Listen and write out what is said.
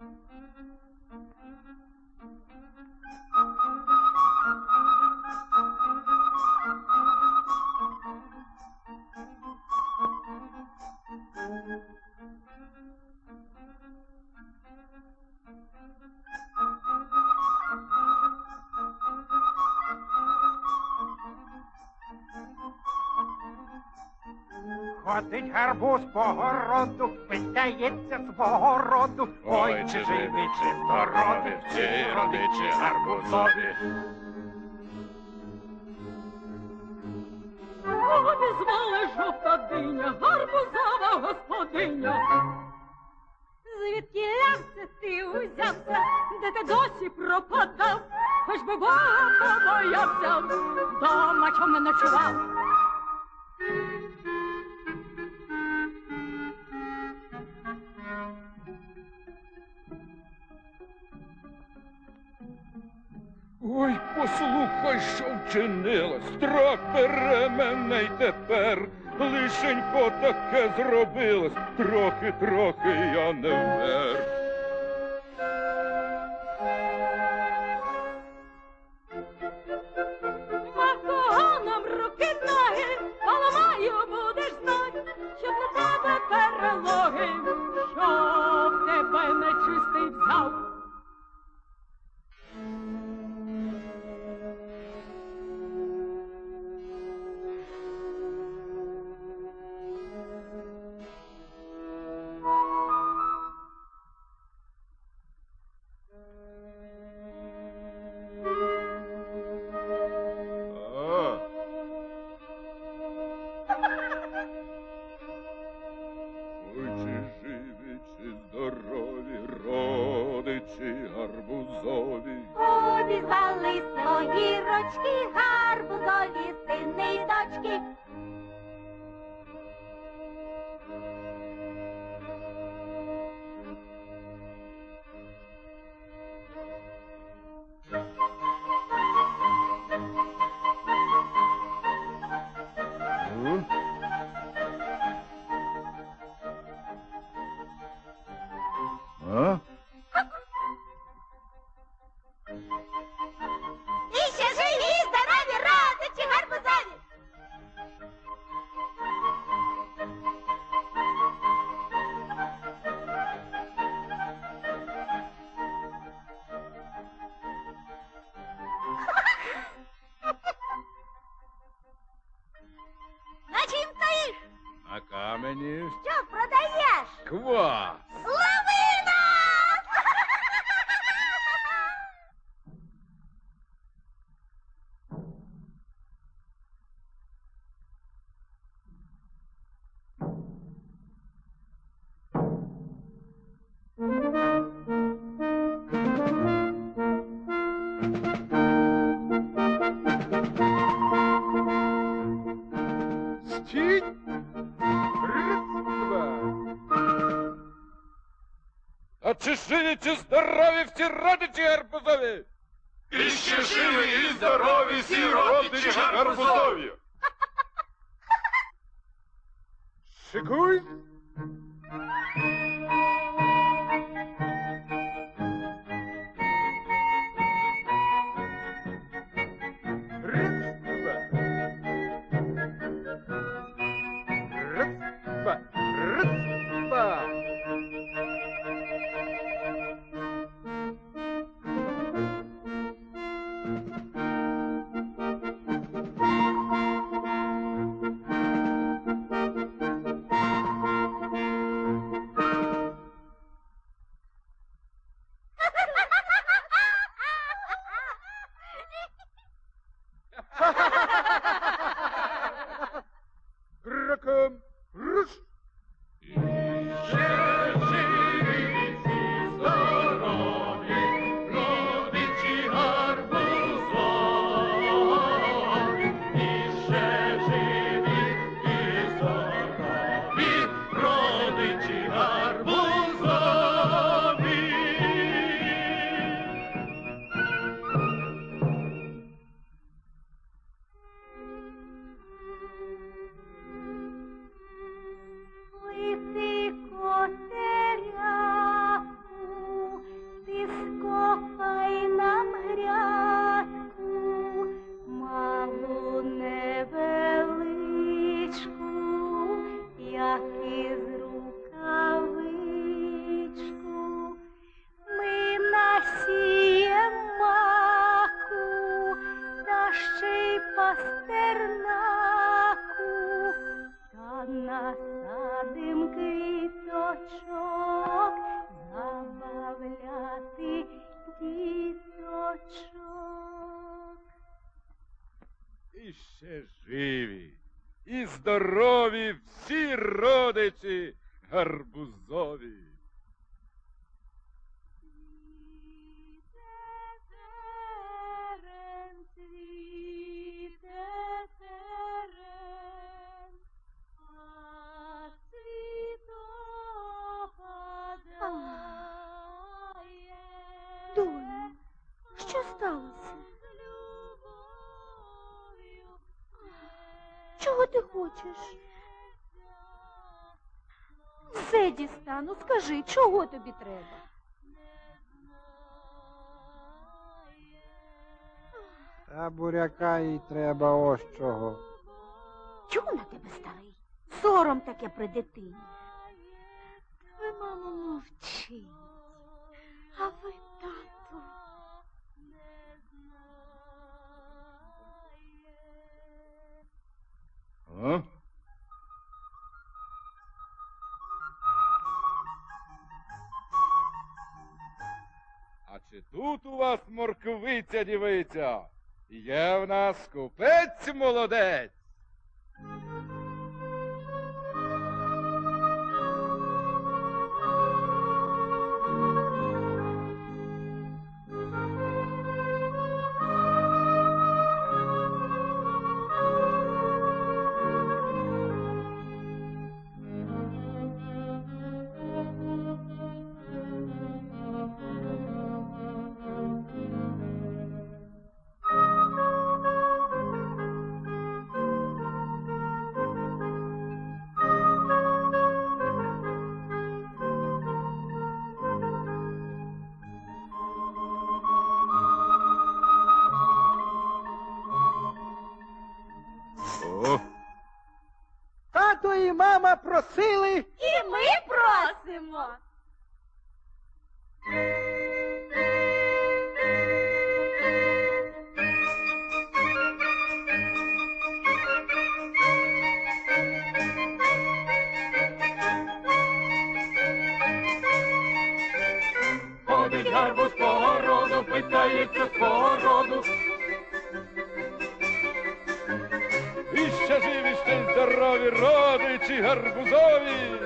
Thank you. Ходить гарбуз по городу, питається свого роду. Ой, чи живі, чи здорові, чи родичі гарбузові. Обізвали жовта диня, гарбузова господиня. Звідки лясся ти узявся, де ти досі пропадав, хоч би Бога побоявся, дома чом не ночував. Послухай, що вчинила, страх бере мене й тепер. Лишенько таке зробилось, трохи, трохи я не вмер. Обізвали огірочки, гарбузові сини й дочки. Чи живі, чи здорові всі родичі гарбузові? І ще живі, і здорові, всі родичі гарбузові. Шикуй! Здорові всі родичі гарбузові. Хочеш? Все дістану, скажи, чого тобі треба? Та буряка їй треба ось чого. Чого на тебе старий? Сором таке при дитині. Ви, мамо, мовчіть. Морквиця дівиця? Є в нас купець молодець. Питається свого роду. І ще живі, ще здорові родичі гарбузові.